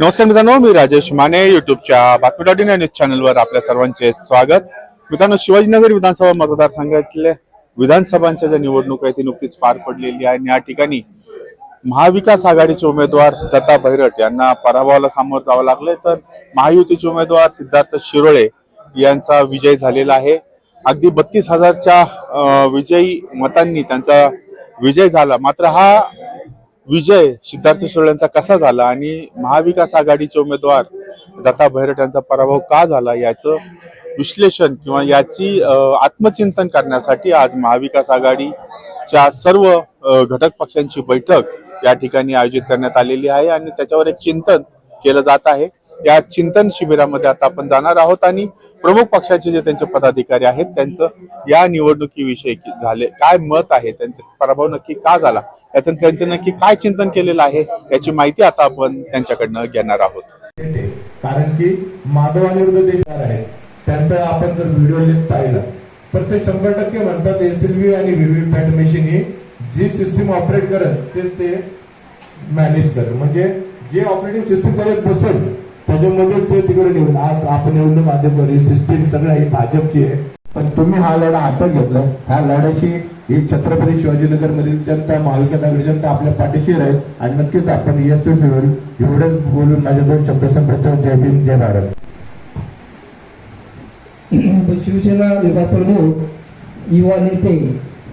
नमस्कार मित्रांनो मी राजेश माने युट्यूबच्या बातमी डॉट इन या न्यूज चॅनलवर आपल्या सर्वांचे स्वागत. मित्रांनो शिवाजीनगर विधानसभा मतदारसंघातल्या विधानसभांच्या ज्या निवडणूक आहे ती नुकतीच पार पडलेली आहे. आणि या ठिकाणी महाविकास आघाडीचे उमेदवार दत्ता भैरट यांना पराभवाला सामोरं जावं लागले तर महायुतीचे उमेदवार सिद्धार्थ शिरोळे यांचा विजय झालेला आहे. अगदी बत्तीस हजारच्या विजयी मतांनी त्यांचा विजय झाला. मात्र हा विजय सिद्धार्थ सोळ्यांचा कसा झाला आणि महाविकास आघाडीचे उमेदवार दत्ता भैरट यांचा पराभव का झाला याचं विश्लेषण किंवा याची आत्मचिंतन करण्यासाठी आज महाविकास आघाडीच्या सर्व घटक पक्षांची बैठक या ठिकाणी आयोजित करण्यात आलेली आहे आणि त्याच्यावर एक चिंतन केलं जात आहे. या चिंतन शिबिरामध्ये आता आपण जाणार आहोत आणि प्रमुख पक्षाचे जे त्यांचे पदाधिकारी आहेत त्यांचं या निवडणुकीविषयी झाले काय मत आहे त्यांचा पराभव नक्की का झाला याचं त्यांचं नक्की काय चिंतन केलेलं आहे याची माहिती आता आपण त्यांच्याकडनं घेणार आहोत. कारण की माधव अनिरुद्ध आहे आहेत त्यांचा आपण जर व्हिडिओ पाहिला तर ते शंभर टक्के म्हणतात एसएलव्ही आणि व्हीव्हीपॅट मशीन ही जी सिस्टीम ऑपरेट करत तेच ते मॅनेज करत. म्हणजे जे ऑपरेटिंग सिस्टीम करत बसेल त्याच्यामध्येच ते तिकडे निवडून आज आपण निवडणूक माध्यम सिस्टीम सगळं ही भाजपची आहे. पण तुम्ही हा लढा हातात घेतला. ह्या लढ्याशी ही छत्रपती शिवाजीनगर मधील जनता महाविकास आघाडी जनता आपल्या पाठीशी राहील आणि नक्कीच आपण यशस्वी होईल. एवढंच बोलून माझे दोन शब्द संपवतो. जय भीम जय भारत. शिवसेना विभाग प्रमुख युवा नेते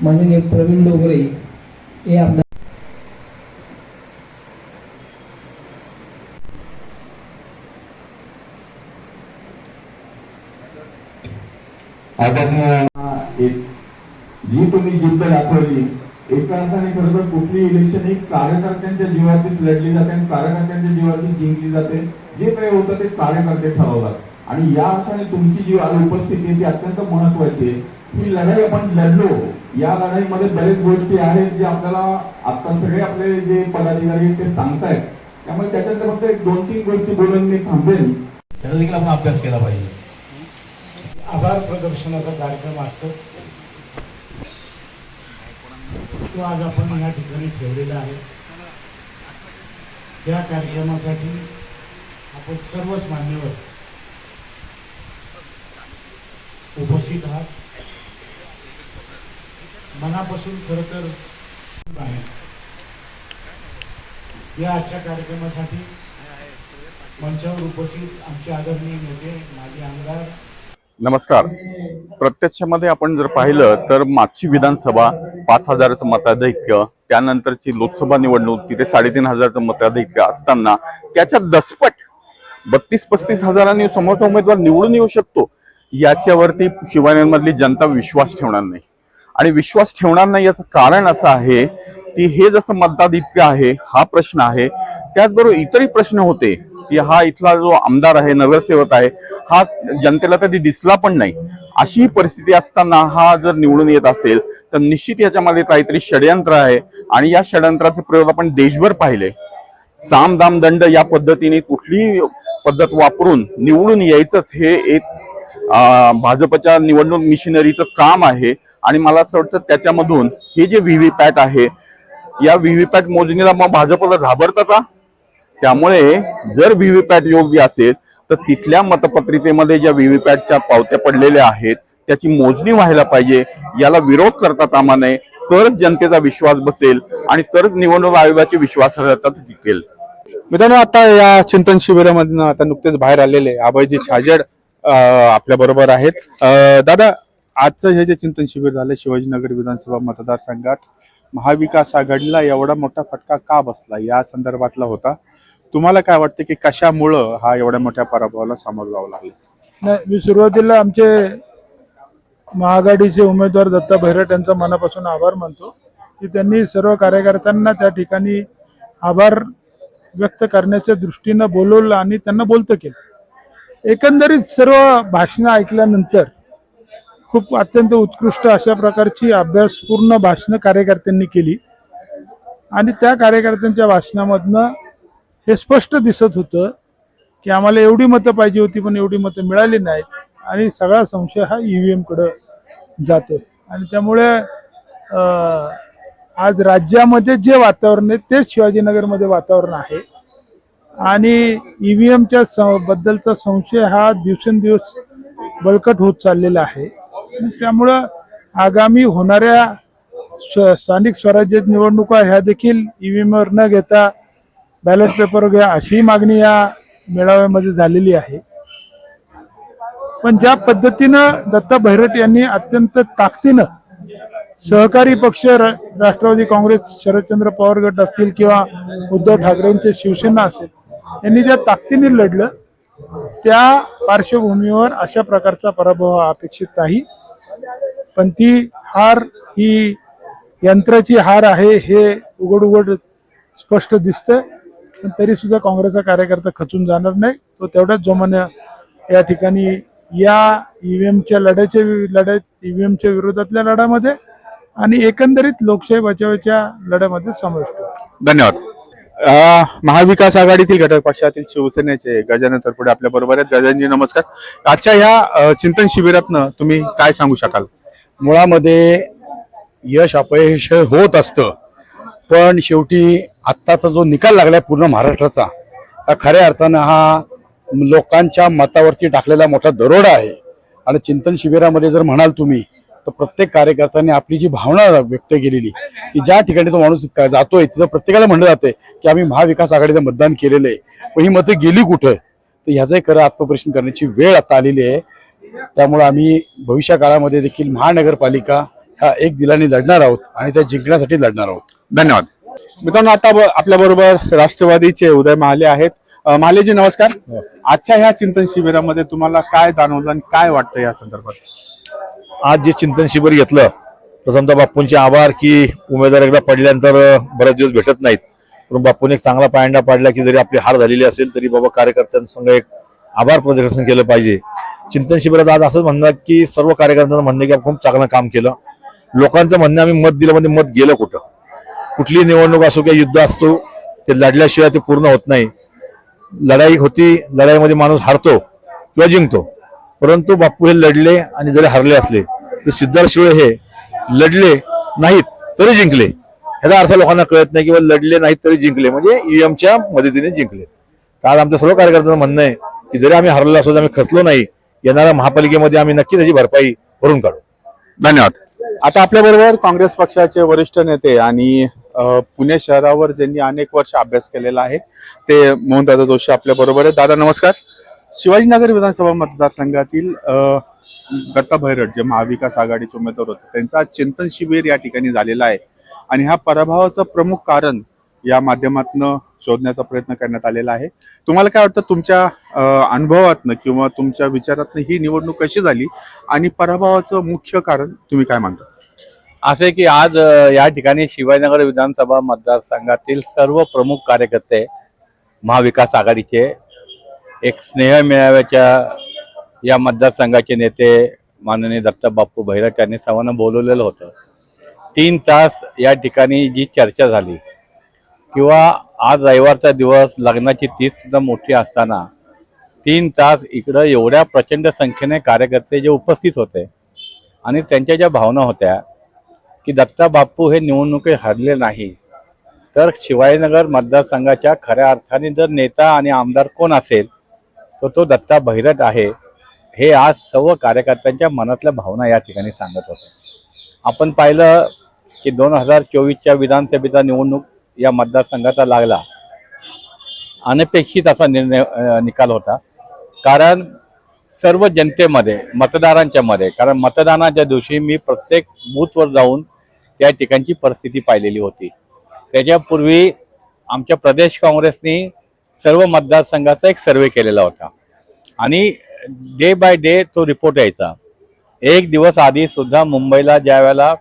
माननीय प्रवीण डोंगरे हे आमदार आदरणीय जी तुम्ही जिद्द दाखवली एका अर्थाने खरं तर कुठली इलेक्शन ही कार्यकर्त्यांच्या जीवातीच लढली जाते आणि कार्यकर्त्यांच्या जीवातीच जिंकली जाते. जे काही होतं ते कार्यकर्ते ठरवतात. आणि या अर्थाने तुमची जी आज उपस्थिती आहे ती अत्यंत महत्वाची आहे. ही लढाई आपण लढलो या लढाईमध्ये बरेच गोष्टी आहेत जे आपल्याला आता सगळे आपले जे पदाधिकारी आहेत ते सांगतायत. त्यामुळे त्याच्यानंतर फक्त एक दोन तीन गोष्टी बोलून मी थांबेल त्याचा देखील आपण अभ्यास केला पाहिजे. आभार प्रदर्शनाचा कार्यक्रम असतो. तो आज आपण या ठिकाणी ठेवलेला आहे. त्या कार्यक्रमासाठी आपण सर्वच मान्यवर उपस्थित आहात. मनापासून खर तर आहे. या आजच्या कार्यक्रमासाठी मंचावर उपस्थित आमचे आदरणीय नेते माजी आमदार नमस्कार. प्रत्यक्षामध्ये आपण जर पाहिलं तर मागची विधानसभा पाच हजाराचं मताधिक्य त्यानंतरची लोकसभा निवडणूक तिथे साडेतीन हजाराचं मताधिक्य असताना त्याच्या दसपट बत्तीस पस्तीस हजारांनी समोरचा उमेदवार निवडून येऊ शकतो याच्यावरती शिवसेनेमधली जनता विश्वास ठेवणार नाही. आणि विश्वास ठेवणार नाही याचं कारण असं आहे की हे जसं मताधिक्य आहे हा प्रश्न आहे त्याचबरोबर इतरही प्रश्न होते की हा इथला जो आमदार आहे नगरसेवक आहे हा जनतेला कधी दिसला पण नाही. अशी परिस्थिती असताना हा जर निवडून येत असेल तर निश्चित याच्यामध्ये काहीतरी षडयंत्र आहे आणि या षडयंत्राचे प्रयोग आपण देशभर पाहिले. साम दाम दंड या पद्धतीने कुठली पद्धत वापरून निवडून यायचंच हे एक भाजपच्या निवडणूक मिशनरीचं काम आहे. आणि मला असं वाटतं त्याच्यामधून हे जे व्हीव्हीपॅट आहे या व्हीव्हीपॅट मोजणीला मग भाजपला घाबरतं का? त्यामुळे जर व्हीव्हीपॅट योग्य असेल तर तिथल्या मतपत्रिकेमध्ये ज्या व्हीव्हीपॅटच्या पावत्या पडलेल्या आहेत त्याची मोजणी व्हायला पाहिजे. याला विरोध करता कामा नये. तरच जनतेचा विश्वास बसेल आणि तरच निवडणूक आयोगाची विश्वासार्हता टिकेल. मित्रांनो आता या चिंतन शिबिरामधून आता नुकतेच बाहेर आलेले आबाजी छाजेड आपल्या बरोबर आहेत. दादा आजचं हे जे चिंतन शिबिर झालं शिवाजीनगर विधानसभा मतदारसंघात महाविकास आघाडीला एवढा मोठा फटका का बसला? या संदर्भातला होता. तुम्हाला काय वाटतं की कशामुळं हा एवढ्या मोठ्या पराभवाला सामोरं जावं लागलं? नाही मी सुरुवातीला आमचे महाआघाडीचे उमेदवार दत्ता भैरट यांचा मनापासून आभार मानतो. की त्यांनी सर्व कार्यकर्त्यांना त्या ठिकाणी आभार व्यक्त करण्याच्या दृष्टीनं बोलवलं आणि त्यांना बोलतं केलं. एकंदरीत सर्व भाषणं ऐकल्यानंतर खूप अत्यंत उत्कृष्ट अशा प्रकारची अभ्यासपूर्ण भाषणं कार्यकर्त्यांनी केली. आणि त्या कार्यकर्त्यांच्या भाषणामधनं हे स्पष्ट दिसत होतं की आम्हाला एवढी मतं पाहिजे होती पण एवढी मतं मिळाली नाहीत. आणि सगळा संशय हा ई व्ही एमकडं जातो आणि त्यामुळे आज राज्यामध्ये जे वातावरण आहे तेच शिवाजीनगरमध्ये वातावरण आहे. आणि ई ईव्हीएमच्या स- बद्दलचा संशय हा दिवसेंदिवस बळकट होत चाललेला आहे. त्यामुळं आगामी होणाऱ्या स्व- स्थानिक स्वराज्य निवडणुका ह्या देखील ईव्हीएमवर न घेता बॅलेट पेपर घ्या अशी मागणी या मेळाव्यामध्ये झालेली आहे. पण ज्या पद्धतीनं दत्ता भैरट यांनी अत्यंत ताकदीनं सहकारी पक्ष र- राष्ट्रवादी काँग्रेस शरदचंद्र पवार गट असतील किंवा उद्धव ठाकरेंचे शिवसेना असेल यांनी ज्या ताकदीने लढलं त्या पार्श्वभूमीवर अशा प्रकारचा पराभव अपेक्षित नाही. पण ती हार ही यंत्राची हार आहे हे उघड उघड स्पष्ट दिसतंय. पण तरी सुद्धा काँग्रेसचा कार्यकर्ता खचून जाणार नाही. तो तेवढ्याच जोमाने या ठिकाणी या ईव्हीएमच्या लढ्याच्या लढ्यात ईव्हीएमच्या विरोधातल्या लढ्यामध्ये आणि एकंदरीत लोकशाही बचावाच्या लढ्यामध्ये समाविष्ट धन्यवाद. महाविकास आघाडीतील घटक पक्षातील शिवसेनेचे गजानन तरपुडे आपल्या बरोबर आहेत. गजानजी नमस्कार. आजच्या ह्या चिंतन शिबिरातनं तुम्ही काय सांगू शकाल? मुळामध्ये यश अपयश होत असतं पण शेवटी आत्ताचा जो निकाल लागलाय पूर्ण महाराष्ट्राचा हा खऱ्या अर्थानं हा लोकांच्या मतावरती टाकलेला मोठा दरोडा आहे. आणि चिंतन शिबिरामध्ये जर म्हणाल तुम्ही तर प्रत्येक कार्यकर्त्याने आपली जी भावना व्यक्त केलेली की ज्या ठिकाणी तो माणूस जातोय तिथं प्रत्येकाला म्हणलं जाते की आम्ही महाविकास आघाडीचं मतदान केलेलं आहे. पण ही मतं गेली कुठं? तर ह्याचंही खरं आत्मपरीक्षण करण्याची वेळ आता आलेली आहे. त्यामुळे आम्ही भविष्य काळामध्ये देखील महानगरपालिका ह्या एक दिलाने लढणार आहोत आणि त्या जिंकण्यासाठी लढणार आहोत. धन्यवाद. मित्रांनो आता आपल्या बरोबर राष्ट्रवादीचे उदय महाले आहेत. महालेजी नमस्कार. आजच्या ह्या चिंतन शिबिरामध्ये तुम्हाला काय जाणवलं आणि काय वाटतं या संदर्भात? आज जे चिंतन शिबिर घेतलं तर समजा बापूंचे आभार की उमेदवार एकदा पडल्यानंतर बरेच दिवस भेटत नाहीत. पण बापूने एक चांगला पायंडा पाडला की जरी आपली हार झालेली असेल तरी बाबा कार्यकर्त्यांसंग एक आभार प्रदर्शन केलं पाहिजे. चिंतन शिबिरात आज असंच म्हणणं की सर्व कार्यकर्त्यांचं म्हणणं की खूप चांगलं काम केलं. लोकांचं म्हणणं आम्ही मत दिलं म्हणजे मत गेलं कुठं? कुठली निवडणूक असो किंवा युद्ध असतो ते लढल्याशिवाय ते पूर्ण होत नाही. लढाई होती लढाईमध्ये माणूस हारतो किंवा जिंकतो. परंतु बापू हे लढले आणि जरी हरले असले तर सिद्धार्थ शिळे हे लढले नाहीत तरी जिंकले. ह्याचा अर्थ लोकांना कळत नाही किंवा लढले नाहीत तरी जिंकले. म्हणजे ईएमच्या मदतीने जिंकले. आज आमच्या सर्व कार्यकर्त्यांचं म्हणणं आहे की जरी आम्ही हरलो तरी आम्ही खचलो नाही येणाऱ्या महापालिकेमध्ये आम्ही नक्की त्याची भरपाई भरून काढू. धन्यवाद. आता आपल्या बरोबर काँग्रेस पक्षाचे वरिष्ठ नेते आणि पुणे शहरावर ज्यांनी अनेक वर्ष अभ्यास केलेला आहे ते मोहनदादा जोशी आपल्या बरोबर आहेत. दादा नमस्कार. शिवाजीनगर विधानसभा मतदारसंघातील दत्ता भैरट जे महाविकास आघाडीचे उमेदवार होते त्यांचा आज चिंतन शिबिर या ठिकाणी झालेला आहे. आणि ह्या पराभवाचं प्रमुख कारण या माध्यमातून शोधण्याचा प्रयत्न करण्यात आलेला आहे. तुम्हाला काय वाटतं तुमच्या अनुभवातनं किंवा तुमच्या विचारातनं ही निवडणूक कशी झाली आणि पराभवाचं मुख्य कारण तुम्ही काय मानता? असे की आज या ठिकाणी शिवाजीनगर विधानसभा मतदारसंघातील सर्व प्रमुख कार्यकर्ते महाविकास आघाडीचे एक स्नेह मेळाव्याच्या या मतदारसंघाचे नेते माननीय दत्ता बाप्पू भैरट यांनी सर्वांना बोलवलेलं होतं. तीन तास या ठिकाणी जी चर्चा झाली किंवा आज रविवारचा दिवस लग्नाची तीस सुद्धा मोठी असताना तीन तास इकडं एवढ्या प्रचंड संख्येने कार्यकर्ते जे उपस्थित होते आणि त्यांच्या ज्या भावना होत्या की दत्ता बाप्पू हे निवडणुकीत हरले नाही तर शिवाजीनगर मतदारसंघाच्या खऱ्या अर्थाने जर नेता आणि आमदार कोण असेल तर तो दत्ता भैरट आहे. हे आज सर्व कार्यकर्त्यांच्या मनातल्या भावना या ठिकाणी सांगत होते. आपण पाहिलं की दोन हजार चोवीसच्या विधानसभेचा निवडणूक या मतदारसंघाचा लागला. अनपेक्षित असा निर्णय निकाल होता. कारण सर्व जनतेमध्ये मतदारांच्या मध्ये कारण मतदानाच्या दिवशी मी प्रत्येक बूथवर जाऊन त्या ठिकाणची परिस्थिती पाहिलेली होती. त्याच्यापूर्वी आमच्या प्रदेश काँग्रेसनी सर्व मतदारसंघाचा एक सर्वे केलेला होता. आणि डे बाय डे तो रिपोर्ट यायचा. एक दिवस आधी सुद्धा मुंबईला ज्या वेळेला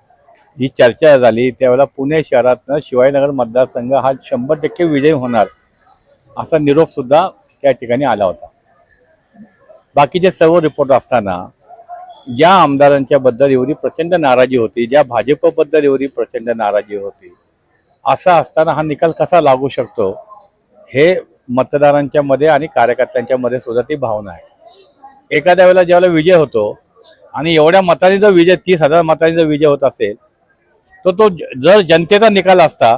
ही चर्चा झाली त्यावेळेला पुणे शहरातनं शिवाजीनगर मतदारसंघ हा शंभर टक्के विजय होणार असा निरोपसुद्धा त्या ठिकाणी आला होता. बाकीचे सर्व रिपोर्ट असताना ज्या आमदारांच्या बद्दल एवढी प्रचंड नाराजी होती ज्या भाजपबद्दल एवढी प्रचंड नाराजी होती असं असताना हा निकाल कसा लागू शकतो हे मतदारांच्या मध्ये आणि कार्यकर्त्यांच्या मध्ये सुद्धा ती भावना आहे. एखाद्या वेळेला ज्यावेळेला विजय होतो आणि एवढ्या मतांनी जर विजय तीस हजार मतांनी जर विजय होत असेल तर तो ज- जर जनतेचा निकाल असता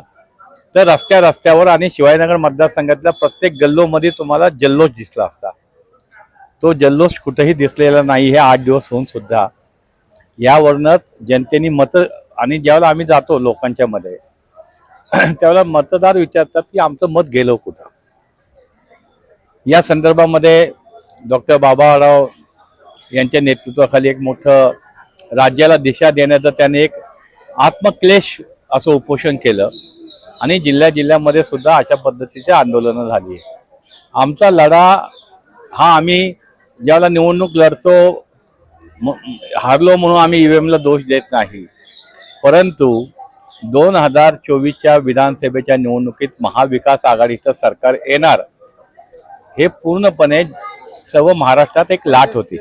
तर रस्त्या रस्त्यावर आणि शिवाजीनगर मतदारसंघातल्या प्रत्येक गल्लोमध्ये तुम्हाला जल्लोष दिसला असता. तो जल्लोष कुठेही दिसलेला नाही हे आठ दिवस होऊन सुद्धा. यावरनं जनतेने मतं आणि ज्यावेळेला आम्ही जातो लोकांच्या मध्ये त्यावेळेला मतदार विचारतात की आमचं मत गेलो कुठं? या संदर्भामध्ये डॉक्टर बाबाराव यांच्या नेतृत्वाखाली एक मोठं राज्याला दिशा देण्याचं त्याने एक आत्मक्लेश असं उपोषण केलं. आणि जिल्ह्या जिल्ह्यामध्ये सुद्धा अशा पद्धतीचे आंदोलनं झाली. आमचा लढा हा आम्ही ज्यावेळेला निवडणूक लढतो हारलो म्हणून आम्ही ईव्हीएमला दोष देत नाही. परंतु दोन हजार चोवीसच्या विधानसभेच्या निवडणुकीत महाविकास आघाडीचं सरकार येणार हे पूर्णपणे सर्व महाराष्ट्रात एक लाट होती.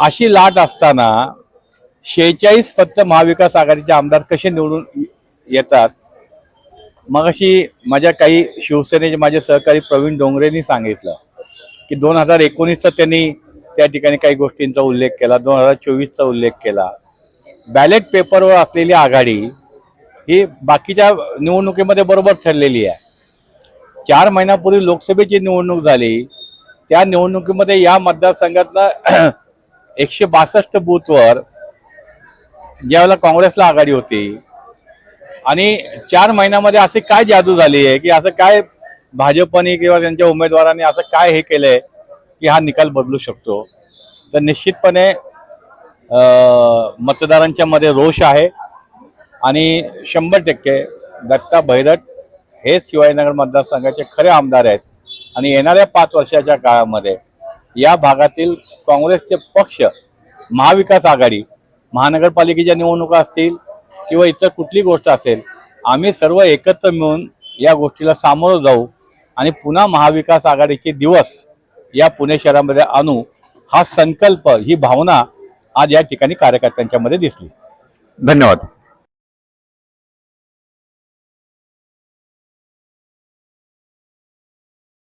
अशी लाट असताना शेहेचाळीस फक्त महाविकास आघाडीचे आमदार कसे निवडून येतात? मग अशी माझ्या काही शिवसेनेचे माझे सहकारी प्रवीण डोंगरेंनी सांगितलं की दोन हजार एकोणीसचा त्यांनी त्या ठिकाणी काही गोष्टींचा उल्लेख केला दोन हजार चोवीसचा उल्लेख केला. बॅलेट पेपरवर असलेली आघाडी ही बाकीच्या निवडणुकीमध्ये बरोबर ठरलेली आहे. चार महिन्यापूर्वी लोकसभेची निवडणूक झाली त्या निवडणुकीमध्ये या मतदारसंघातलं एकशे बासष्ट बूथवर ज्यावेळेला काँग्रेसला आघाडी होती आणि चार महिन्यामध्ये अशी काय जादू झाली आहे की असं काय भाजपने किंवा त्यांच्या उमेदवारांनी असं काय हे केलंय की हा निकाल बदलू शकतो? तर निश्चितपणे मतदारांच्या मध्ये रोष आहे आणि शंभर टक्के दत्ता भैरट हे शिवाजीनगर मतदारसंघाचे खरे आमदार आहेत. आणि येणाऱ्या पाच वर्षाच्या काळामध्ये या भागातील काँग्रेसचे पक्ष महाविकास आघाडी महानगरपालिकेच्या निवडणुका असतील किंवा इतर कुठली गोष्ट असेल आम्ही सर्व एकत्र मिळून या गोष्टीला सामोरं जाऊ आणि पुन्हा महाविकास आघाडीचे दिवस या पुणे शहरामध्ये आणू हा संकल्प ही भावना आज या ठिकाणी कार्यकर्त्यांच्यामध्ये दिसली. धन्यवाद.